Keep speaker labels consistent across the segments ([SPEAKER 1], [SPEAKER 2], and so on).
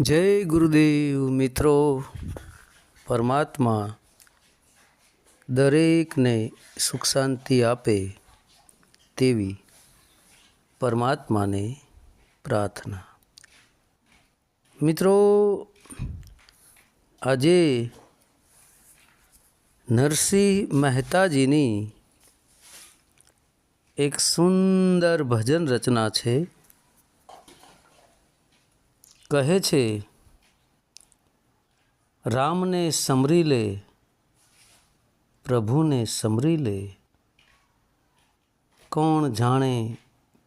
[SPEAKER 1] જય ગુરુદેવ મિત્રો, પરમાત્મા દરેકને સુખ શાંતિ આપે તેવી પરમાત્માને પ્રાર્થના. મિત્રો, આજે નરસિંહ મહેતાજીની એક સુંદર ભજન રચના છે. કહે છે, રામને સમરી લે, પ્રભુને સમરી લે. કોણ જાણે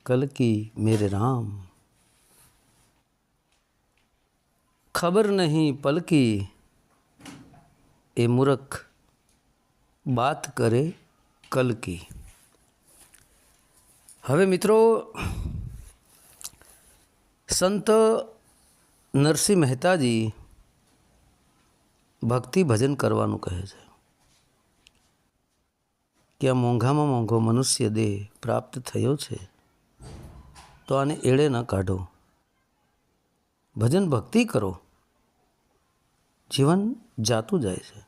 [SPEAKER 1] કલકી મેરે રામ? ખબર નહીં પલકી, એ મૂરખ બાત કરે કલકી. હવે મિત્રો, સંત નરસિંહ મહેતાજી ભક્તિ ભજન કરવાનું કહે છે. કે આ મોંઘામાં મોંઘો મનુષ્ય દેહ પ્રાપ્ત થયો છે, તો આને એળે ન કાઢો. ભજન ભક્તિ કરો. જીવન જાતું જાય છે.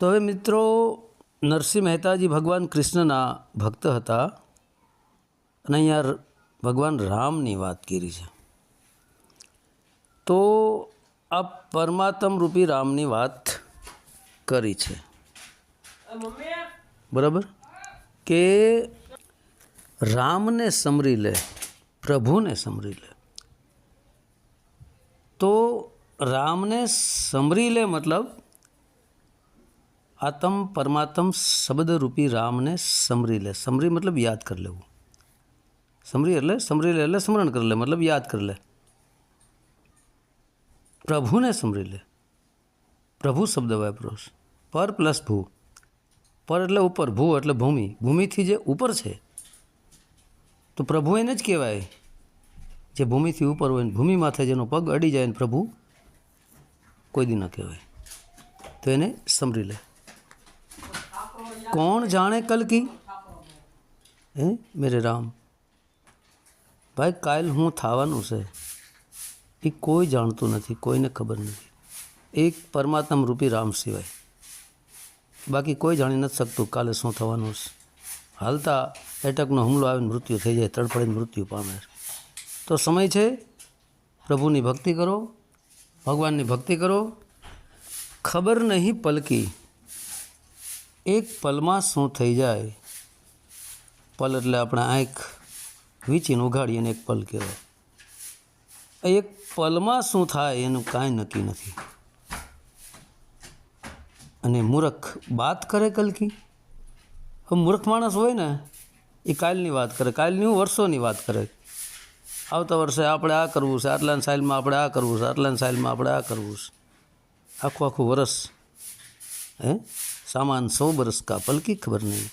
[SPEAKER 1] તો હવે મિત્રો, નરસિંહ મહેતાજી ભગવાન કૃષ્ણના ભક્ત હતા અને અહીંયા ભગવાન રામની વાત કરી છે. તો આ પરમાત્મ રૂપી રામની વાત કરી છે. બરાબર? કે રામને સમરી લે, પ્રભુને સમરી લે. તો રામને સમરી લે મતલબ આતમ પરમાત્મ શબ્દ રૂપી રામને સમરી લે. સમરી મતલબ યાદ કરી લેવું. સમરી એટલે સમરી લે એટલે સ્મરણ કરી લે, મતલબ યાદ કરી લે. પ્રભુને સમરી લે. પ્રભુ શબ્દ વાપરો પર પ્લસ ભૂ. પર એટલે ઉપર, ભૂ એટલે ભૂમિ. ભૂમિથી જે ઉપર છે, તો પ્રભુ એને જ કહેવાય. જે ભૂમિથી ઉપર હોય ને ભૂમિ માથે જેનો પગ અડી જાય ને પ્રભુ કોઈ દી ન કહેવાય. તો એને સમરી લે. કોણ જાણે કલકી હે? મેરે રામ. ભાઈ, કાલ હું થવાનું છે. એ કોઈ જાણતું નથી, કોઈને ખબર નથી. એક પરમાત્મા રૂપી રામ સિવાય. બાકી કોઈ જાણી નથી શકતું કાલે શું થવાનું છે. હાલતા એટકનો હુમલો આવીને મૃત્યુ થઈ જાય, તડફડીને મૃત્યુ પામે તો સમય છે, પ્રભુની ભક્તિ કરો, ભગવાનની ભક્તિ કરો. ખબર નહીં પલકી, એક પલમાં શું થઈ જાય? પલ એટલે આપણે આંખ વીંચીને ઉઘાડીએ અને એક પલ કહેવાય. એક પલમાં શું થાય એનું કાંઈ નક્કી નથી. અને મૂર્ખ વાત કરે કલકી? હવે મૂર્ખ માણસ હોય ને, એ કાલની વાત કરે. કાલની હું વર્ષોની વાત કરે. આવતા વર્ષે આપણે આ કરવું છે આટલાની સાઇલમાં આપણે આ કરવું છે આટલાની સાઇલમાં આપણે આ કરવું છે. આખું આખું વરસ, હે? સામાન સૌ વરસ કા? પલકી ખબર નહીં.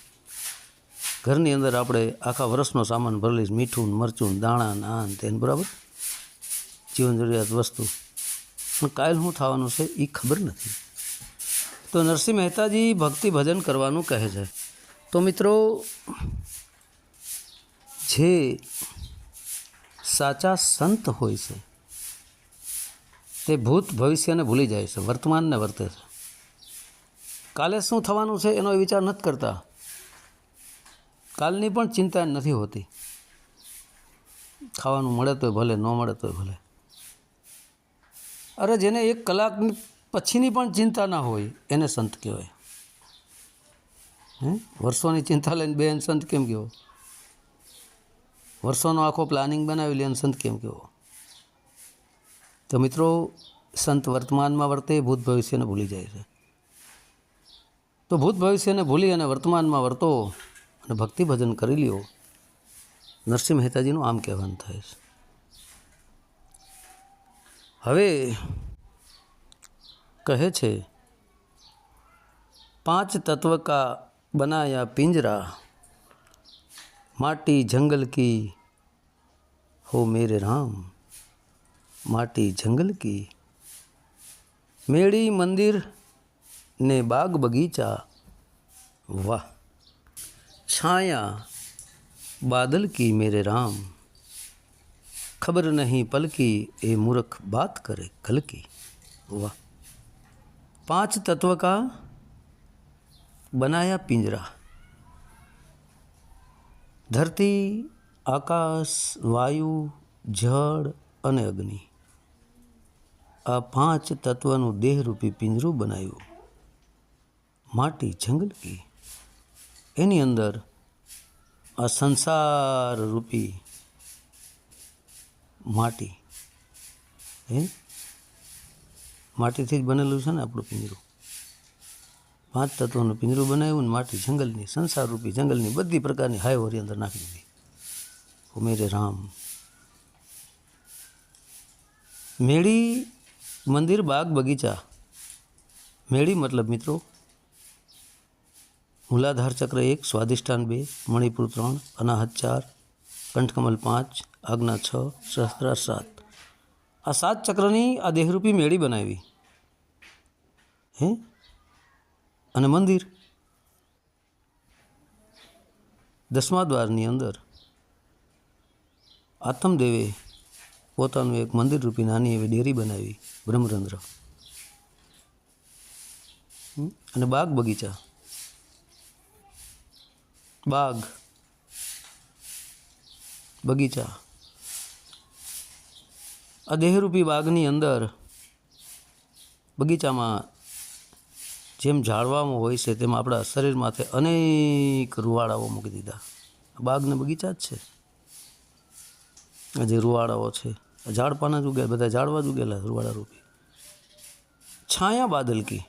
[SPEAKER 1] ઘરની અંદર આપણે આખા વર્ષનો સામાન ભરેલી મીઠું મરચું દાણા ને આ તેને, બરાબર? જીવન જરૂરિયાત વસ્તુ. પણ કાલ શું થવાનું છે એ ખબર નથી. તો નરસિંહ મહેતાજી ભક્તિ ભજન કરવાનું કહે છે. તો મિત્રો, જે સાચા સંત હોય છે, તે ભૂત ભવિષ્યને ભૂલી જાય છે, વર્તમાનને વર્તે છે. કાલે શું થવાનું છે એનો વિચાર નથી કરતા. કાલની પણ ચિંતા નથી હોતી. ખાવાનું મળે તો ભલે, ન મળે તો ભલે. અરે જેને એક કલાક પછીની પણ ચિંતા ના હોય, એને સંત કહેવાય. હે? વર્ષોની ચિંતા લઈને બેન સંત કેમ કહેવો વર્ષોનો આખો પ્લાનિંગ બનાવી લે સંત કેમ કહેવો તો મિત્રો, સંત વર્તમાનમાં વર્તે, ભૂત ભવિષ્યને ભૂલી જાય છે. તો ભૂત ભવિષ્યને ભૂલી અને વર્તમાનમાં વર્તો અને ભક્તિ ભજન કરી લ્યો, નરસિંહ મહેતાજીનું આમ કહેવાનું થાય છે. હવે કહે છે, પાંચ તત્વ કા બનાયા પિંજરા, માટી જંગલ કી હો મેરે રામ, માટી જંગલ કી મેળી મંદિર ને બાગ બગીચા, વાહ, છાયા બાદલ કી મેરે રામ. ખબર નહીં પલકી, એ મૂર્ખ બાત કરે, કલકી. વાહ. પાંચ તત્વ કા? બનાયા પિંજરા. ધરતી, આકાશ, વાયુ, જળ અને અગ્નિ. આ પાંચ તત્વનું દેહરૂપી પિંજરું બનાવ્યું માટી જંગલ કી. એની અંદર આ સંસાર રૂપી માટી. હે? માટીથી જ બનેલું છે ને આપણું પિંજરું? પાંચ તત્વોનું પિંજરું બનાવ્યું ને માટી જંગલની સંસાર રૂપી જંગલની બધી પ્રકારની હાયવરી અંદર નાખી દીધી. ઉમેરે રામ. મેળી મંદિર બાગ બગીચા. મેળી મતલબ મિત્રો, મૂલાધાર ચક્ર એક સ્વાદિષ્ઠાન બે, મણિપુર ત્રણ, અનાહત ચાર કંઠકમલ પાંચ, આજ્ઞા છ સહસ્ત્રાર સાત. આ સાત ચક્રની આ દેહરૂપી મેળી બનાવી. હે? અને મંદિર? દસમા દ્વારની અંદર. આત્મદેવે પોતાનું એક મંદિર રૂપી નાની એવી ડેરી બનાવી બ્રહ્મરંદ્ર અને બાગ બગીચા. બાગ. બગીચા. આ દેહરૂપી બાગની અંદર બગીચામાં જેમ ઝાડવામાં હોય છે તેમ આપણા શરીર માથે અનેક રૂવાડાઓ મૂકી દીધા. બાગને બગીચા જ છે. જે રૂવાડાઓ છે, આ ઝાડપાના જ ઉગેલા બધા ઝાડવા જ ઉગેલા રૂવાડા રૂપી છાયા બાદલકી.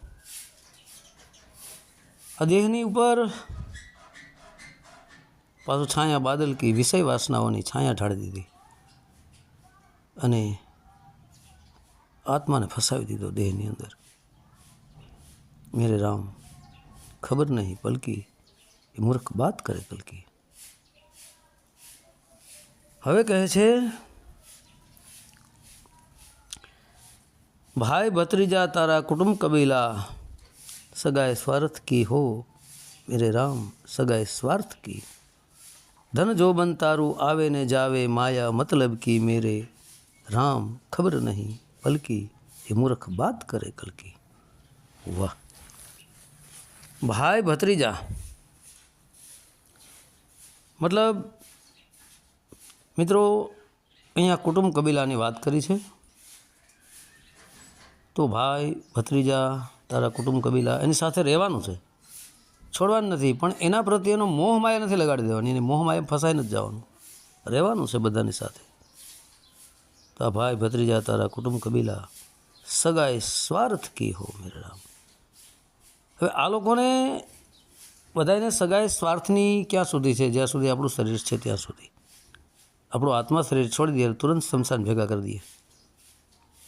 [SPEAKER 1] આ દેહની ઉપર પાછું છાયા બાદલકી વિષય વાસનાઓની છાયા ઢાળી દીધી. અને આત્માને ફસાવી દીધો દેહની અંદર. મેરે રામ, ખબર નહીં પલકી એ મૂર્ખ વાત કરે પલકી. હવે કહે છે, ભાઈ ભત્રીજા, તારા કુટુંબ કબીલા સગાએ સ્વાર્થ કી હો? મેરે રામ સગાએ સ્વાર્થ કી ધન જોબન તારું આવે ને જાવે, માયા મતલબ કી મેરે? રામ ખબર નહીં પલકી, એ મૂર્ખ બાત કરે કલકી. વાહ. ભાઈ ભત્રીજા, મતલબ મિત્રો, અહીંયા કુટુંબ કબીલાની વાત કરી છે. તો ભાઈ ભત્રીજા, તારા કુટુંબ કબીલા એની સાથે રહેવાનું છે? છોડવાનું નથી, પણ એના પ્રત્યેનો મોહ માયા નથી લગાડી દેવાની, એની મોહ માયા ફસાઈ નથી જવાનું. રહેવાનું છે બધાની સાથે. તો ભાઈ ભત્રીજા, તારા કુટુંબ કબીલા, સગાઈ સ્વાર્થ કી હો મેરે હવે આ લોકોને બધાને સગાઈ સ્વાર્થની ક્યાં સુધી છે? જ્યાં સુધી આપણું શરીર છે ત્યાં સુધી. આપણું આત્મા શરીર છોડી દઈએ તુરંત શમશાન ભેગા કરી દઈએ.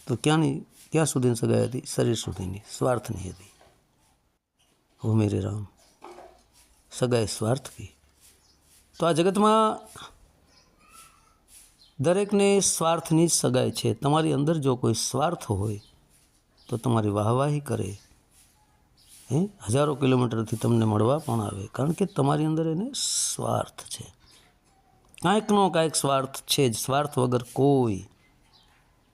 [SPEAKER 1] તો ક્યાંની, ક્યાં સુધીની સગાઈ હતી? શરીર સુધીની, સ્વાર્થની હતી. હો મેરે રામ. સગાઈ સ્વાર્થ કી. તો આ જગતમાં દરેકને સ્વાર્થની જ સગાઈ છે. તમારી અંદર જો કોઈ સ્વાર્થ હોય, તો તમારી વાહવાહી કરે. હે? હજારો કિલોમીટરથી તમને મળવા પણ આવે. કારણ કે તમારી અંદર એને સ્વાર્થ છે. કાંઈકનો કાંઈક સ્વાર્થ છે જ. સ્વાર્થ વગર કોઈ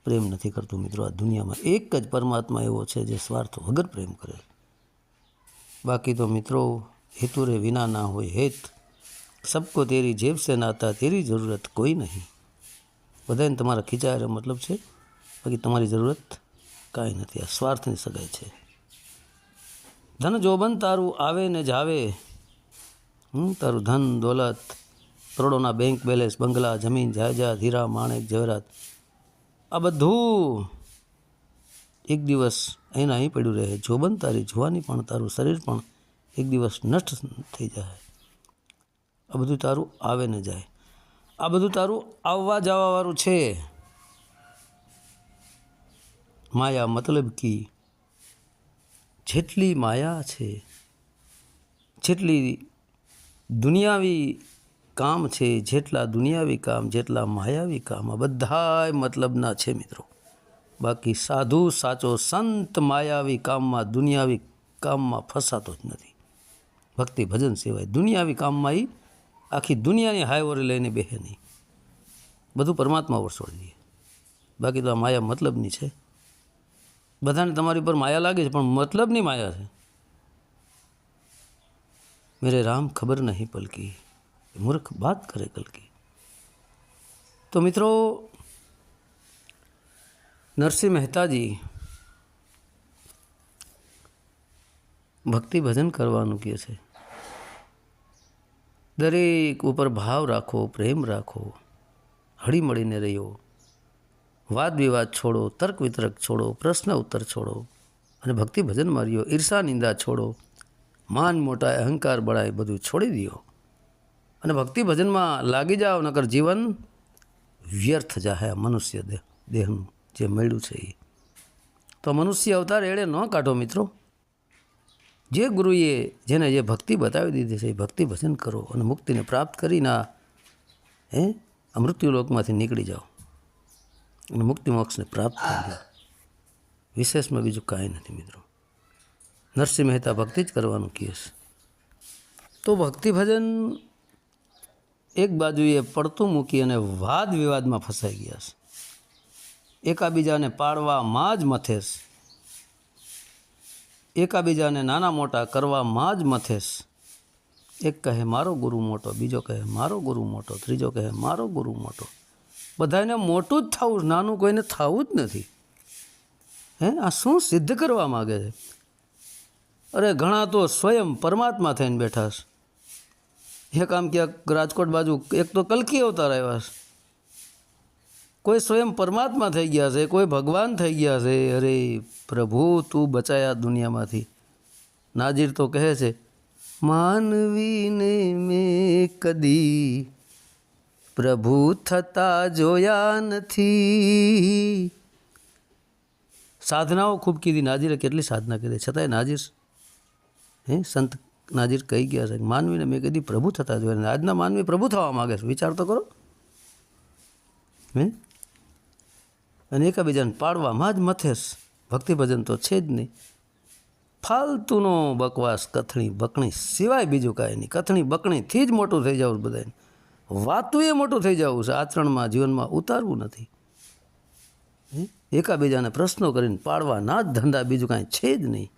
[SPEAKER 1] પ્રેમ નથી કરતું મિત્રો. આ દુનિયામાં એક જ પરમાત્મા એવો છે જે સ્વાર્થ વગર પ્રેમ કરે. બાકી તો મિત્રો હેતુ રે વિના ના હોય હેત. સબકો તેરી જેબ સે નાતા તેરી જરૂરત કોઈ નહીં. બધાને તમારા ખીચાયેલો મતલબ છે બાકી તમારી જરૂરત કાંઈ નથી. આ સ્વાર્થની સગાઈ છે. ધન જોબન તારું આવે ને જાવે હમ, તારું ધન દોલત કરોડોના બેંક બેલેન્સ બંગલા જમીન જાયદાદ હીરા માણેક જવેરાત આ બધું એક દિવસ અહીં અહીં પડ્યું રહે. જોબન તારી જોવાની પણ તારું શરીર પણ એક દિવસ નષ્ટ થઈ જાય. આ બધું તારું આવે ને જાય. આ બધું તારું આવવા જવાવાળું છે. માયા મતલબ કી? જેટલી માયા છે, જેટલી દુનિયાવી કામ છે, જેટલા દુનિયાવી કામ, જેટલા માયાવી કામ, આ બધાય મતલબના છે મિત્રો. બાકી સાધુ, સાચો સંત માયાવી કામમાં, દુનિયાવી કામમાં ફસાતો જ નથી. ભક્તિ ભજન સિવાય દુનિયાવી કામમાં એ આખી દુનિયાની હાઈવરે લઈને બેહે નહીં. બધું પરમાત્મા ઉપર છોડી દઈએ બાકી તો આ માયા મતલબની છે. બધાને તમારી પર માયા લાગે છે, પણ મતલબની માયા છે. મેરે રામ ખબર નહીં પલકી, મૂર્ખ વાત કરે કલકી. તો મિત્રો, નરસિંહ મહેતાજી ભક્તિ ભજન કરવાનું કહે છે. દરેક ઉપર ભાવ રાખો, પ્રેમ રાખો હળી મળીને રહ્યો વાદ વિવાદ છોડો તર્ક વિતર્ક છોડો, પ્રશ્ન ઉત્તર છોડો અને ભક્તિ ભજન માર્યો, ઈર્ષા, નિંદા છોડો. માન, મોટા, અહંકાર બળાય બધું છોડી દો અને ભક્તિ ભજનમાં લાગી જાઓ, નકર જીવન વ્યર્થ જાહે મનુષ્ય દેહ દેહનું જે મળ્યું છે એ તો મનુષ્ય અવતાર એળે ન કાઢો મિત્રો. જે ગુરુએ જેને જે ભક્તિ બતાવી દીધી છે એ ભક્તિ ભજન કરો અને મુક્તિને પ્રાપ્ત કરીને આ હે મૃત્યુલોકમાંથી નીકળી જાઓ. અને મુક્તિ મોક્ષને પ્રાપ્ત કરી જાઓ વિશેષમાં બીજું કાંઈ નથી મિત્રો. નરસિંહ મહેતા ભક્તિ જ કરવાનું કહે છે. તો ભક્તિ ભજન એક બાજુએ પડતું મૂકી અને વાદ વિવાદમાં ફસાઈ ગયા છે. એકાબીજાને પાડવામાં જ મથેશ એકાબીજાને નાના મોટા કરવામાં જ મથેશ એક કહે, મારો ગુરુ મોટો. બીજો કહે, મારો ગુરુ મોટો. ત્રીજો કહે, મારો ગુરુ મોટો. બધાને મોટું જ થવું, નાનું કોઈને થવું જ નથી. હે, આ શું સિદ્ધ કરવા માગે છે? અરે, ઘણા તો સ્વયં પરમાત્મા થઈને બેઠા છે એક આમ ક્યાંક રાજકોટ બાજુ, એક તો કલકી અવતાર આવ્યા છે કોઈ સ્વયં પરમાત્મા થઈ ગયા છે, કોઈ ભગવાન થઈ ગયા છે, અરે પ્રભુ, તું બચાયા દુનિયામાંથી. નાજીર તો કહે છે, માનવીને મેં કદી પ્રભુ થતા જોયા નથી. સાધનાઓ ખૂબ કીધી, નાજીરે કેટલી સાધના કરી છતાંય નાજીર, હે, સંત નાજીર કહી ગયા છે, માનવીને મેં કદી પ્રભુ થતા જોયા આજના માનવી પ્રભુ થવા માગે છે. વિચાર તો કરો. હે? અને એકાબીજાને પાડવામાં જ મથેશ ભક્તિભજન તો છે જ નહીં. ફાલતુનો બકવાસ, કથણી, બકણી સિવાય બીજું કાંઈ નહીં. કથણી બકણીથી જ મોટું થઈ જવું બધાને વાતું એ મોટું થઈ જવું છે. આચરણમાં, જીવનમાં ઉતારવું નથી. એકાબીજાને પ્રશ્નો કરીને પાડવાના જ ધંધા બીજું કાંઈ છે જ નહીં.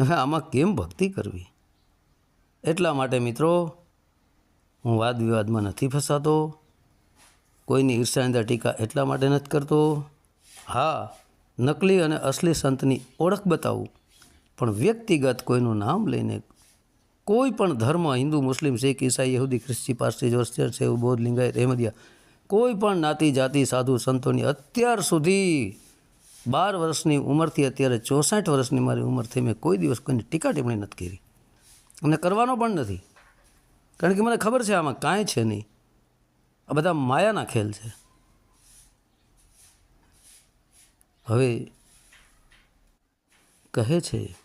[SPEAKER 1] હવે આમાં કેમ ભક્તિ કરવી? એટલા માટે મિત્રો, હું વાદ વિવાદમાં નથી ફસાતો. કોઈની ઈર્ષાનિંદા ટીકા એટલા માટે નથી કરતો? હા, નકલી અને અસલી સંતની ઓળખ બતાવું. પણ વ્યક્તિગત કોઈનું નામ લઈને કોઈ પણ ધર્મ, હિન્દુ, મુસ્લિમ, શીખ, ઈસાઈ, યહૂદી, ખ્રિસ્તી, પારસી જોસ્ટર છે બૌદ્ધ, લિંગાયત, અહેમદિયા, કોઈ પણ નાતી, જાતિ, સાધુ, સંતોની અત્યાર સુધી બાર વર્ષની ઉંમરથી અત્યારે ચોસઠ વર્ષની મારી ઉંમરથી મેં કોઈ દિવસ કોઈની ટીકા ટિપ્પણી નથી કરી. અને કરવાનો પણ નથી. કારણ કે મને ખબર છે આમાં કાંઈ છે નહીં. આ બધા માયાના ખેલ છે. હવે કહે છે,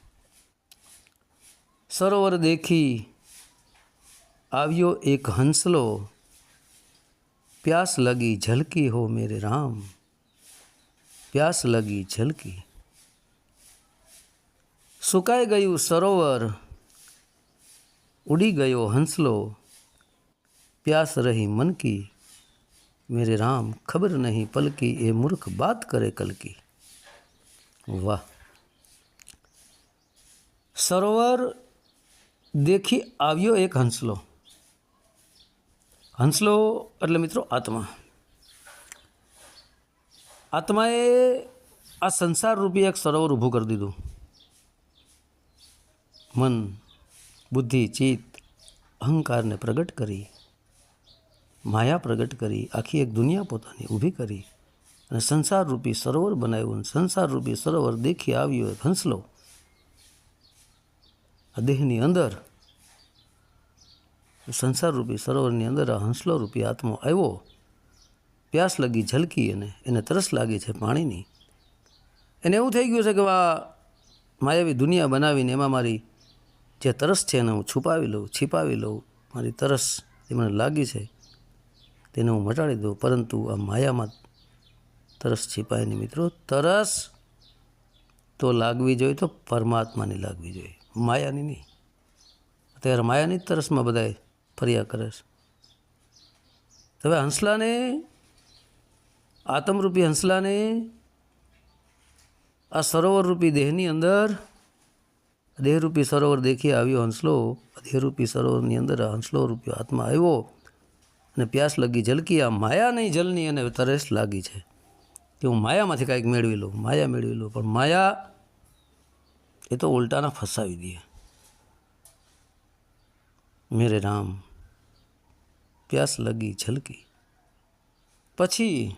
[SPEAKER 1] સરોવર દેખી આવ્યો એક હંસલો. પ્યાસ લગી ઝલકી હો મેરે રામ. પ્યાસ લગી ઝલકી. સુકાઈ ગયું સરોવર, ઉડી ગયો હંસલો. प्यास रही मन की मेरे राम खबर नहीं पल की ये मूर्ख बात करे कल की વાહ સરોવર દેખી આવ્યો એક હંસલો હંસલો એટલે મિત્રો આત્મા આત્માએ આ સંસાર રૂપી એક સરોવર ઊભું કરી દીધું મન બુદ્ધિ ચિત્ત અહંકારને પ્રગટ કરી માયા પ્રગટ કરી, આખી એક દુનિયા પોતાની ઊભી કરી અને સંસાર રૂપી સરોવર બનાવ્યું અને સંસાર રૂપી સરોવર દેખી આવ્યો એક હંસલો આ દેહની અંદર સંસાર રૂપી સરોવરની અંદર આ હંસલો રૂપી આત્મો આવ્યો. પ્યાસ લગી ઝલકી અને એને તરસ લાગી છે પાણીની. એને એવું થઈ ગયું છે કે આ માયાવી દુનિયા બનાવીને એમાં મારી જે તરસ છે એને હું છુપાવી લઉં, છીપાવી લઉં, મારી તરસ એ મને લાગી છે. તેને હું મટાડી દઉં. પરંતુ આ માયામાં તરસ छिપાય નહીં મિત્રો. તરસ તો લાગવી જોઈએ તો પરમાત્માની લાગવી જોઈએ. માયાની નહીં. અત્યારે માયાની જ તરસમાં બધાય ફર્યા કરે છે. હવે હંસલાને, આત્મરૂપી હંસલાને, આ સરોવરરૂપી દેહની અંદર, દેહરૂપી સરોવર દેખી આવ્યો હંસલો, દેહરૂપી સરોવરની અંદર હંસલો રૂપી આત્મા આવ્યો. અને પ્યાસ લગી ઝલકી, આ માયા નહીં જલની અને તરસ લાગી છે. કે હું માયામાંથી કાંઈક મેળવી લઉં, માયા મેળવી લઉં, પણ માયા એ તો ઉલટાના ફસાવી દે. મેરે રામ, પ્યાસ લગી ઝલકી. પછી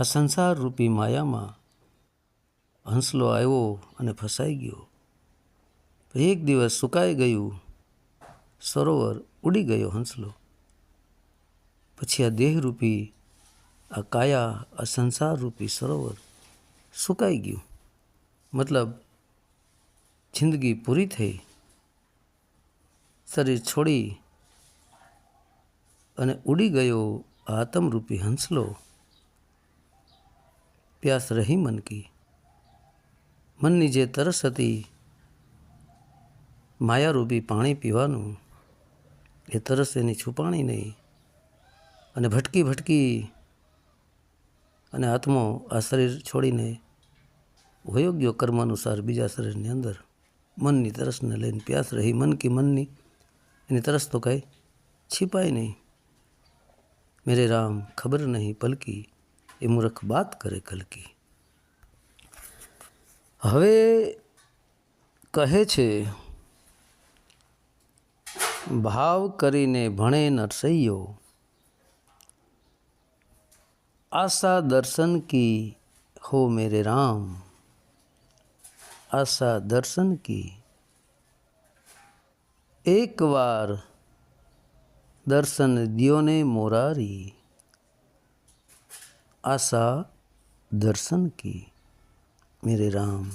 [SPEAKER 1] આ સંસાર રૂપી માયામાં હંસલો આવ્યો અને ફસાઈ ગયો. એક દિવસ સુકાઈ ગયું, સરોવર ઉડી ગયો હંસલો. પછી આ દેહરૂપી, આ કાયા, આ સંસાર રૂપી સરોવર સુકાઈ ગયું. મતલબ જિંદગી પૂરી થઈ. શરીર છોડી અને ઉડી ગયો આત્મરૂપી હંસલો. પ્યાસ રહી મન કી. મનની જે તરસ હતી, માયારૂપી પાણી પીવાનું, એ તરસ એની છુપાણી નહીં. અને ભટકી ભટકી અને આત્મો આ શરીર છોડીને વયો ગયો કર્મ અનુસાર બીજા શરીરની અંદર મનની તરસને લઈને પ્યાસ રહી મન કી મનની એની તરસ તો કાંઈ छिपाई नहीं मेरे राम खबर नहीं પલકી એ મૂર્ખ બાત કરે કલકી હવે કહે છે ભાવ કરીને ભણે નરસૈયો આશા દર્શન કી હો મેરે રામ આશા દર્શન કી એક વાર દર્શન દિયોને મોરારી આશા દર્શન કી મેરે રામ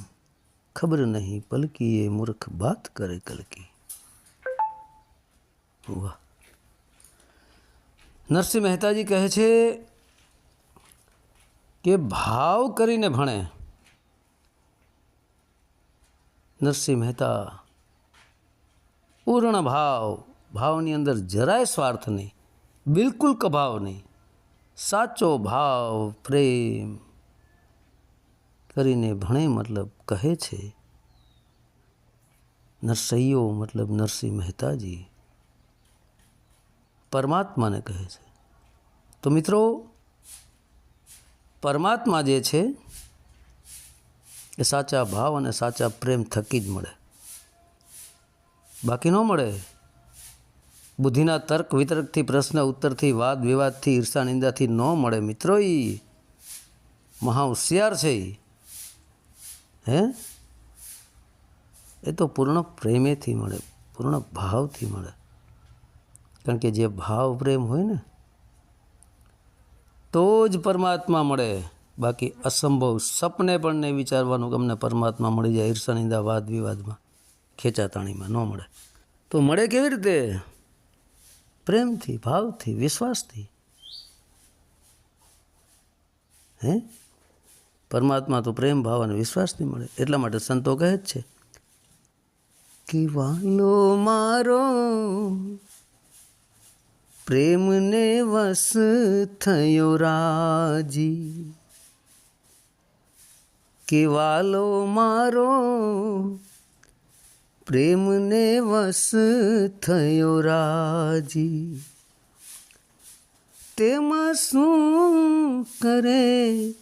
[SPEAKER 1] ખબર નહીં પલકી એ મૂર્ખ વાત કરે કલકી વાહ નરસિંહ મહેતાજી કહે છે કે ભાવ કરીને ભણે. નરસિંહ મહેતા, પૂર્ણ ભાવ, ભાવની અંદર જરાય સ્વાર્થ નહીં, બિલકુલ કભાવ નહીં, સાચો ભાવ, પ્રેમ કરીને ભણે મતલબ કહે છે. નરસૈયો મતલબ નરસિંહ મહેતાજી પરમાત્માને કહે છે. તો મિત્રો પરમાત્મા જે છે, એ સાચા ભાવ અને સાચા પ્રેમ થકી જ મળે. બાકી ન મળે. બુદ્ધિના તર્ક વિતર્કથી, પ્રશ્ન ઉત્તરથી, વાદ વિવાદથી, ઈર્ષા નિંદાથી ન મળે મિત્રો એ મહા હોશિયાર છે એ હે? એ તો પૂર્ણ પ્રેમેથી મળે, પૂર્ણ ભાવથી મળે. કારણ કે જે ભાવ પ્રેમ હોય ને તો જ પરમાત્મા મળે. બાકી અસંભવ સપને પણ નહીં વિચારવાનું કે અમને પરમાત્મા મળી જાય ઈર્ષાનિંદા વાદ વિવાદમાં. ખેંચાતાણીમાં ન મળે. તો મળે કેવી રીતે? પ્રેમથી, ભાવથી, વિશ્વાસથી. હે? પરમાત્મા તો પ્રેમ, ભાવ અને વિશ્વાસથી મળે. એટલા માટે સંતો કહે જ છે કે વાલો મારો પ્રેમને વસ થયો રાજી. કે વાલો મારો, પ્રેમને વસ થયો રાજી. તેમાં શું કરે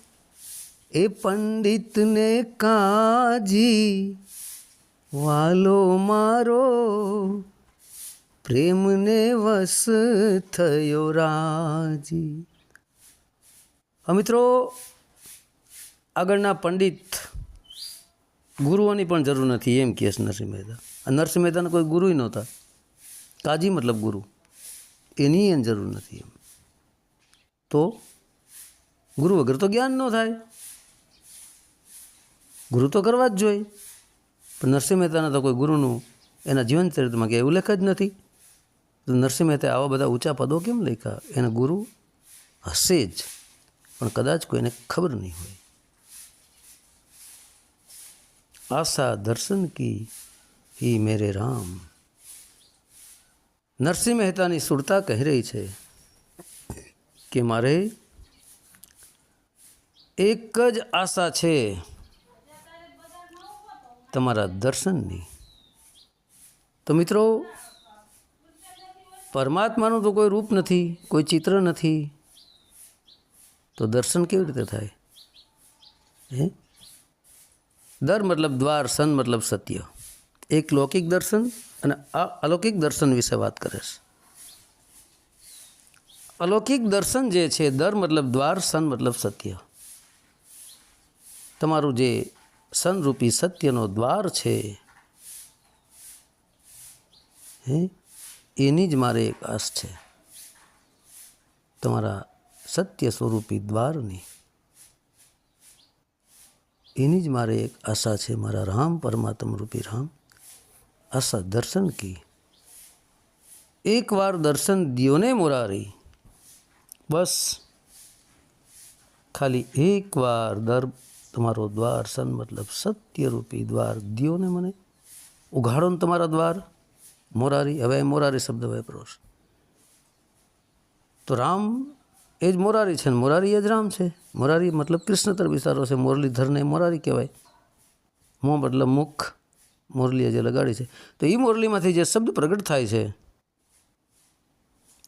[SPEAKER 1] એ પંડિતને કાજી? વાલો મારો પ્રેમને વસ થયો રાજી. મિત્રો, આગળના પંડિત ગુરુઓની પણ જરૂર નથી એમ કહે છે નરસિંહ મહેતા. નરસિંહ મહેતાના કોઈ ગુરુ નહોતા. કાજી મતલબ ગુરુ. એની એમ જરૂર નથી એમ. તો ગુરુ વગર તો જ્ઞાન ન થાય. ગુરુ તો કરવા જ જોઈએ. પણ નરસિંહ મહેતાના તો કોઈ ગુરુનું એના જીવન ચરિત્રમાં કે ઉલ્લેખ જ નથી. તો નરસિંહ મહેતાએ આવા બધા ઊંચા પદો કેમ લખ્યા? એના ગુરુ હશે જ. પણ કદાચ કોઈને ખબર નહીં હોય. આશા દર્શન કી હી મેરે રામ. નરસિંહ મહેતાની સુરતા કહી રહી છે કે મારે એક જ આશા છે તમારા દર્શનની. તો મિત્રો પરમાત્માનું તો કોઈ રૂપ નથી, કોઈ ચિત્ર નથી. તો દર્શન કેવી રીતે થાય? હે? દર મતલબ દ્વાર, સન મતલબ સત્ય. એક લૌકિક દર્શન અને અલૌકિક દર્શન વિશે વાત કરે છે. અલૌકિક દર્શન જે છે, દર મતલબ દ્વાર, સન મતલબ સત્ય. તમારું જે સનરૂપી સત્યનો દ્વાર છે, હે? એની જ મારે એક આશ છે. તમારા સત્ય સ્વરૂપી દ્વારની. એની જ મારે એક આશા છે મારા રામ પરમાત્મ રૂપી રામ. આશા દર્શન કી. એકવાર દર્શન દિયોને મોરારી. બસ. ખાલી એકવાર દર તમારો દ્વાર સન મતલબ સત્યરૂપી દ્વાર દિયોને મને. ઉઘાડો ને તમારા દ્વાર. મોરારી, હવે મોરારી શબ્દ વાપરો છે. તો રામ એ જ મોરારી છે ને મોરારી એ જ રામ છે? મોરારી મતલબ કૃષ્ણતર વિસ્તારો છે. મુરલીધરને મોરારી કહેવાય. મોં મતલબ મુખ મુરલીએ જે લગાડી છે. તો એ મુરલીમાંથી જે શબ્દ પ્રગટ થાય છે,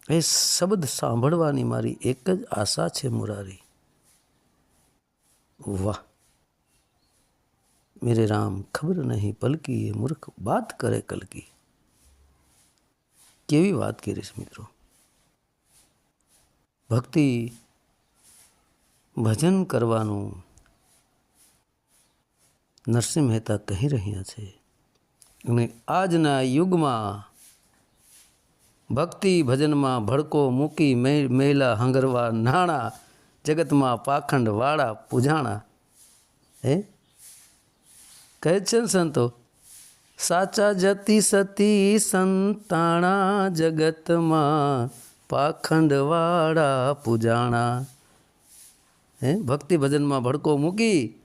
[SPEAKER 1] એ શબ્દ સાંભળવાની મારી એક જ આશા છે મુરારી. વાહ. મેરે રામ ખબર નહીં, પલકી એ મૂર્ખ બાત કરે કલકી. કેવી વાત કરીશ મિત્રો? ભક્તિ, ભજન કરવાનું નરસિંહ મહેતા કહી રહ્યા છે. અને આજના યુગમાં ભક્તિ ભજનમાં ભડકો મૂકી મે- મેલા હંગરવા નાણા, જગતમાં પાખંડ વાળા પૂજાણા. હે? કહે છે ને સંતો? સાચા જતી સતી સંતાણા જગતમાં પાખંડવાળા પૂજાણા. હે ભક્તિ ભજનમાં ભડકો મૂકી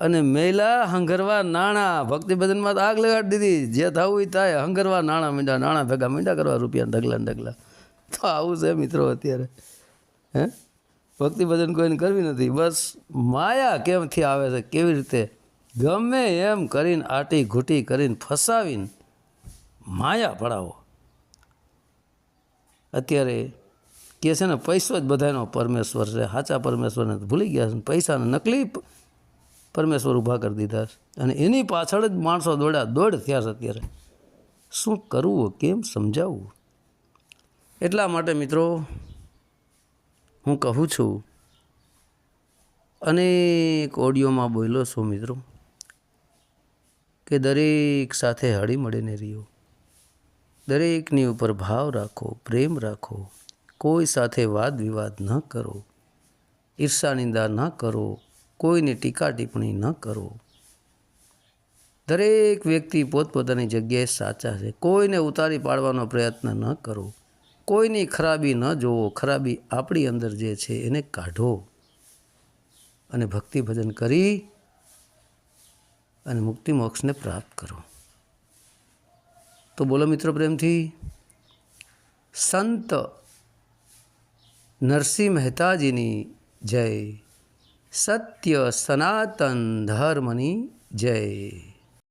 [SPEAKER 1] અને મેલા હંગરવા નાણાં. ભક્તિ ભજનમાં તો આગ લગાડી દીધી. જે થવું થાય. હંગરવા નાણાં મીંડા, નાણાં ભેગા મીંડા કરવા રૂપિયા ઢગલા ઢગલા. તો આવું છે મિત્રો અત્યારે. હે? ભક્તિ ભજન કોઈને કરવી નથી. બસ માયા કેમથી આવે છે? કેવી રીતે? ગમે એમ કરીને આટી ઘૂંટી કરીને ફસાવીને માયા પડાવો. અત્યારે કે છે ને, પૈસો જ બધાનો પરમેશ્વર છે. સાચા પરમેશ્વરને ભૂલી ગયા છે પૈસાને નકલી પરમેશ્વર ઊભા કરી દીધા છે. અને એની પાછળ જ માણસો દોડ્યા, દોડ થયા છે અત્યારે. શું કરવું, કેમ સમજાવવું? એટલા માટે મિત્રો, હું કહું છું, અનેક ઓડિયોમાં બોલ્યો છું મિત્રો. કે દરેક સાથે હળી મળીને રહ્યો દરેકની ઉપર ભાવ રાખો, પ્રેમ રાખો. કોઈ સાથે વાદ વિવાદ ન કરો. ઈર્ષા નિંદા ન કરો. કોઈની ટીકા ટિપ્પણી ન કરો. દરેક વ્યક્તિ પોતપોતાની જગ્યાએ સાચા છે. કોઈને ઉતારી પાડવાનો પ્રયત્ન ન કરો. કોઈની ખરાબી ન જોવો. ખરાબી આપણી અંદર જે છે એને કાઢો. અને ભક્તિ ભજન કરી અને મુક્તિ મોક્ષને પ્રાપ્ત કરો. તો બોલો મિત્રો પ્રેમથી, સંત નરસિંહ મહેતાજીની જય, સત્ય સનાતન ધર્મની જય.